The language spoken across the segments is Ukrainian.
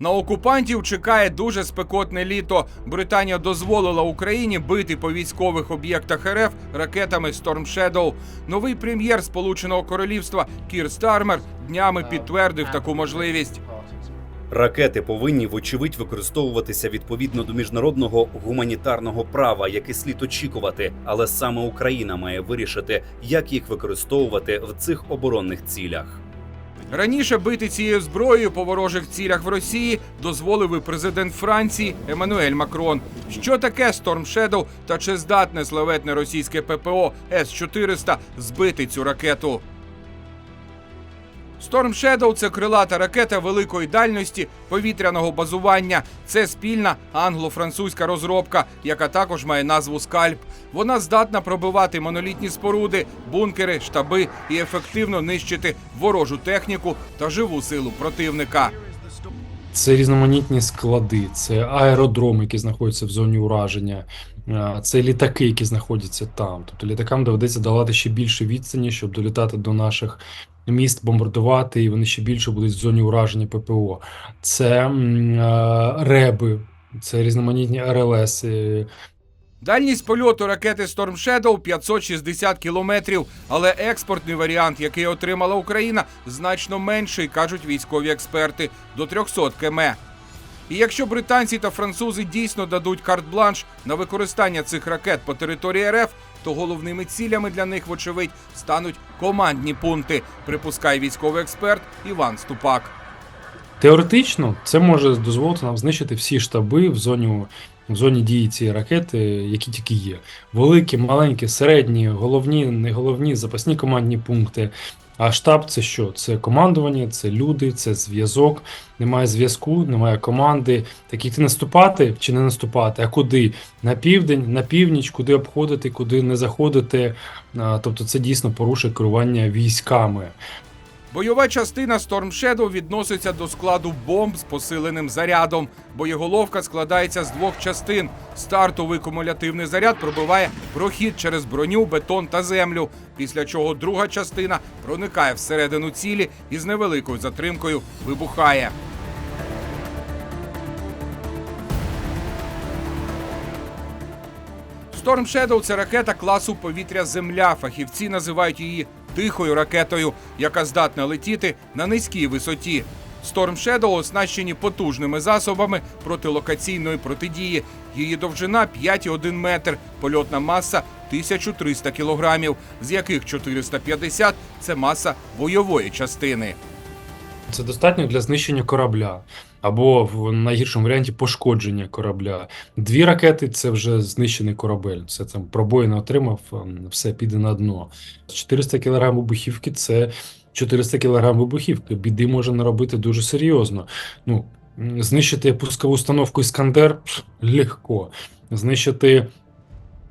На окупантів чекає дуже спекотне літо. Британія дозволила Україні бити по військових об'єктах РФ ракетами Storm Shadow. Новий прем'єр Сполученого Королівства Кір Стармер днями підтвердив таку можливість. Ракети повинні, вочевидь, використовуватися відповідно до міжнародного гуманітарного права, яке слід очікувати. Але саме Україна має вирішити, як їх використовувати в цих оборонних цілях. Раніше бити цією зброєю по ворожих цілях в Росії дозволив і президент Франції Еммануель Макрон. Що таке Storm Shadow та чи здатне славетне російське ППО С-400 збити цю ракету? Storm Shadow – це крилата ракета великої дальності повітряного базування. Це спільна англо-французька розробка, яка також має назву Скальп. Вона здатна пробивати монолітні споруди, бункери, штаби і ефективно нищити ворожу техніку та живу силу противника. Це різноманітні склади, це аеродроми, які знаходяться в зоні ураження, це літаки, які знаходяться там. Тобто літакам доведеться давати ще більше відстані, щоб долітати до наших міст, бомбардувати, і вони ще більше будуть в зоні ураження ППО. Це е, реби, це різноманітні РЛС. е, Дальність польоту ракети Storm Shadow 560 кілометрів, але експортний варіант, який отримала Україна, значно менший, кажуть військові експерти, до 300 км. І якщо британці та французи дійсно дадуть карт-бланш на використання цих ракет по території РФ, то головними цілями для них, вочевидь, стануть командні пункти, припускає військовий експерт Іван Ступак. Теоретично це може дозволити нам знищити всі штаби в зоні, в зоні дії цієї ракети, які тільки є. Великі, маленькі, середні, головні, не головні, запасні командні пункти. А штаб це що? Це командування, це люди, це зв'язок. Немає зв'язку, немає команди. Так йти наступати чи не наступати, а куди? На південь, на північ, куди обходити, куди не заходити. Тобто це дійсно порушує керування військами. Бойова частина Storm Shadow відноситься до складу бомб з посиленим зарядом. Боєголовка складається з двох частин. Стартовий кумулятивний заряд пробиває прохід через броню, бетон та землю. Після чого друга частина проникає всередину цілі і з невеликою затримкою вибухає. Storm Shadow – це ракета класу повітря Земля. Фахівці називають її тихою ракетою, яка здатна летіти на низькій висоті. Storm Shadow оснащені потужними засобами протилокаційної протидії. Її довжина 5,1 метр, польотна маса 1300 кілограмів, з яких 450 – це маса бойової частини. Це достатньо для знищення корабля або в найгіршому варіанті пошкодження корабля. Дві ракети це вже знищений корабель. Це там пробоїна отримав, ем, все піде на дно. 400 кг вибухівки це 400 кг вибухівки. Біди може наробити дуже серйозно. Ну, знищити пускову установку Іскандер легко. Знищити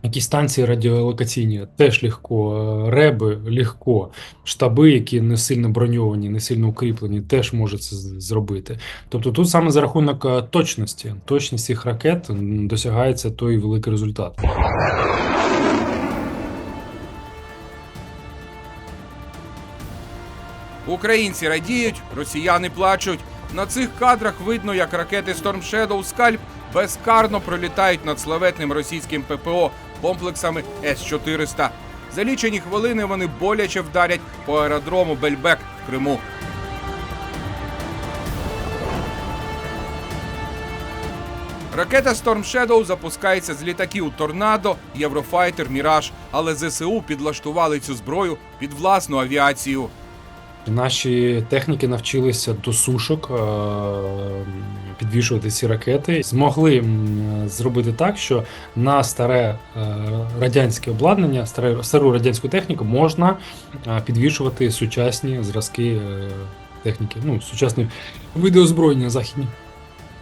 Якісь станції радіолокаційні теж легко, е, реби легко, штаби, які не сильно броньовані, не сильно укріплені, теж можуть це зробити. Тобто тут саме за рахунок е, точності, точність цих ракет досягається той великий результат. Українці радіють, росіяни плачуть. На цих кадрах видно, як ракети Storm Shadow Скальп безкарно пролітають над славетним російським ППО комплексами С-400. За лічені хвилини вони боляче вдарять по аеродрому Бельбек в Криму. Ракета Storm Shadow запускається з літаків Торнадо, Єврофайтер, Міраж, але ЗСУ підлаштували цю зброю під власну авіацію. Наші техніки навчилися до сушок е, підвішувати ці ракети. Змогли зробити так, що на старе е, радянське обладнання, стару радянську техніку можна е, підвішувати сучасні зразки техніки, ну, сучасні види озброєння західні.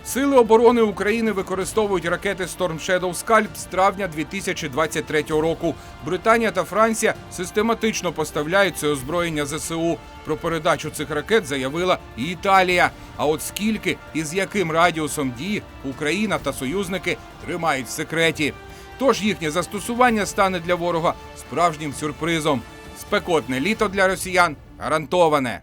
Сили оборони України використовують ракети Storm Shadow Scalp з травня 2023 року. Британія та Франція систематично поставляють це озброєння ЗСУ. Про передачу цих ракет заявила і Італія. А от скільки і з яким радіусом дії Україна та союзники тримають в секреті. Тож їхнє застосування стане для ворога справжнім сюрпризом. Спекотне літо для росіян гарантоване.